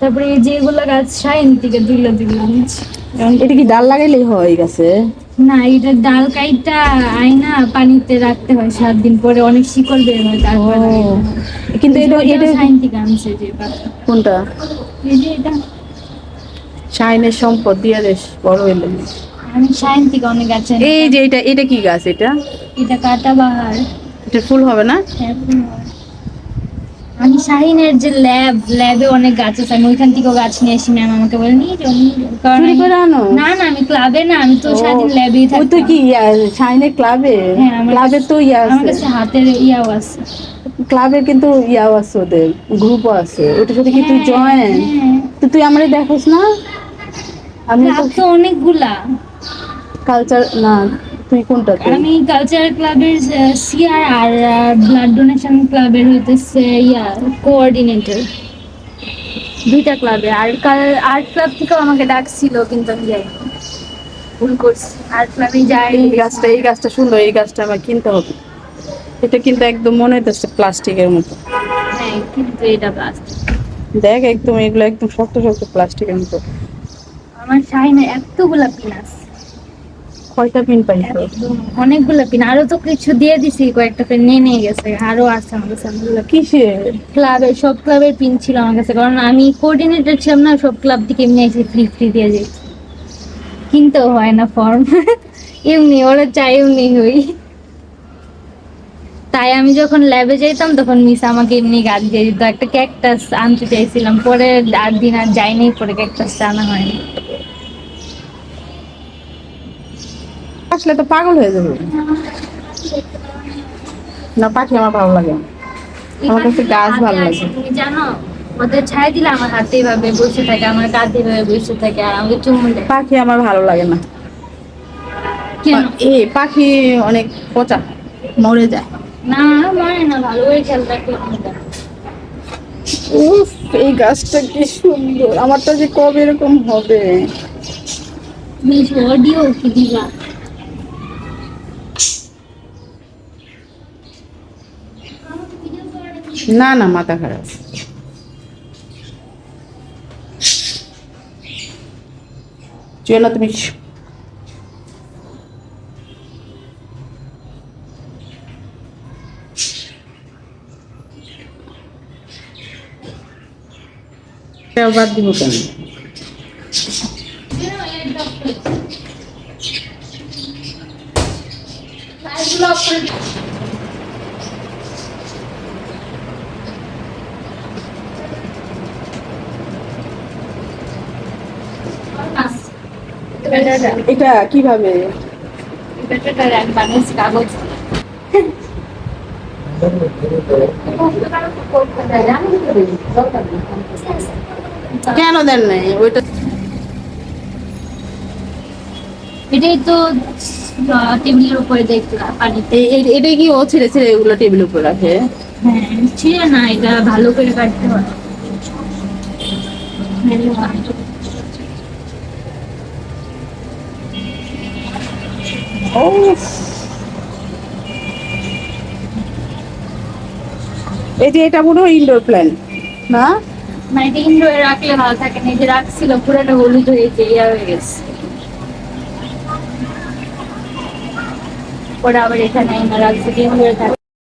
তারপরে এই যেগুলো গাছ শাইন থেকে দুইলা দুইলা আনছি এটা কি ডাল লাগাইলেই হয় গাছে? না এটা ডাল কাইটা আয়না পানিতে রাখতে হয় সাত দিন পরে অনেক শিকড় বের হয় তারপরে কিন্তু এটা এটা শাইন থেকে আনছে যে কোনটা? এই যে এটা। শাইনের সম্পদ দিয়ে দেশ বড় হইলে। আমি শাইন থেকে অনেক গাছ এই যে এটা এটা কি গাছ এটা? এটা কাটা বাহার। এটা ফুল হবে না? আমি শাহিনের যে ল্যাব ল্যাবে অনেক গাছ আছে আমি ওইখান থেকেও গাছ নিয়ে আসি ম্যাম আমাকে বলে নিয়ে যাও, নিয়ে যাও। কারণ চুরি করে আনো? না না আমি ক্লাবে না আমি তো সারাদিন ল্যাবেই ওই থাকি তো কি শাইনের ক্লাবে? হ্যাঁ, আমার ক্লাবে তো ইয়া আমার আছে। কাছে হাতের ইয়াও আছে। ক্লাবে কিন্তু ইয়াও আছে ওদের গ্রুপও আছে। ওটার সাথে কি তুই হ্যাঁ, জয়েন হ্যাঁ। তো তুই আমারে দেখোস না? আমি ক্লাব তো অনেকগুলা। কালচার না তুই কোনটাতে আমি কালচারাল ক্লাবের সিআর আর ব্লাড ডোনেশন ক্লাবের হইতেছে ইয়া কোঅর্ডিনেটর দুইটা ক্লাবে আর কাল আর্ট ক্লাব থেকেও আমাকে ডাকছিল কিন্তু আমি যাই ভুল করছি। আর্ট ক্লাবে যাই এই গাছটা এই গাছটা সুন্দর এই গাছটা আমার কিনতে হবে। এটা কিন্তু একদম মনে হইতেছে প্লাস্টিকের মতো। হ্যাঁ কিন্তু এটা প্লাস্টিক দেখ একদম এগুলো একদম শক্ত শক্ত প্লাস্টিকের মতো। আমার শাহিনা এতগুলা পিন আছে। কয়টা পিন পাইছো? অনেকগুলা পিন আরও তো কিছু দিয়ে দিছি কয়েকটা পিন নিয়ে নিয়ে গেছে আরও আছে আমার কাছে অনেকগুলো কিসে ক্লাবের সব ক্লাবের পিন ছিল আমার কাছে কারণ আমি কোঅর্ডিনেটর ছিলাম না সব ক্লাব থেকে এমনি এসে ফ্রি ফ্রি দিয়ে যেত কিনতেও হয় না ফর্ম এমনি ওরা চাই এমনি হই। তাই আমি যখন ল্যাবে যাইতাম তখন মিস আমাকে এমনি গাছ দিয়ে দিত। একটা ক্যাকটাস আনতে চাইছিলাম পরে আর দিন আর যাইনি পরে ক্যাকটাসটা আনা হয়নি। আসলে তো পাগল হয়ে যাবে। না পাখি আমার ভালো লাগে আমার কাছে গাছ ভালো লাগে। তুমি জানো ওদের ছাই দিলে আমার হাতে এভাবে বসে থাকে আমার কাঁধে এভাবে বসে থাকে আর আমাকে চুমু দেয়। পাখি আমার ভালো লাগে না। এ পাখি অনেক পচা মরে যায়। না মনে না ভালো করে খেয়াল রাখলে উফ এই গাছটা কি সুন্দর। আমারটা যে কবে এরকম হবে? অডিও কি দিবা? না না মাথা খারাপ। চলো তুমি বাদ দিব কেন? এটা কীভাবে? কাগজ কেন দেন নাই? ওইটা এটাই তো টেবিলের উপরে দেখলাম পানিতে এটাই কি ও ছেড়ে ছেড়ে এগুলো টেবিল উপর রাখে? হ্যাঁ ছিল না এটা ভালো করে কাটতে হয় এই যে এটা মনে হয় ইনডোর প্ল্যান না? মানে এটা ইনডোরে রাখলে ভালো থাকে না। এই যে রাখছিল, পুরোটা হলুদ হয়েছে ইয়া হয়ে গেছে। ওরা আবার এখানে রাখছে ইনডোরে থাকে।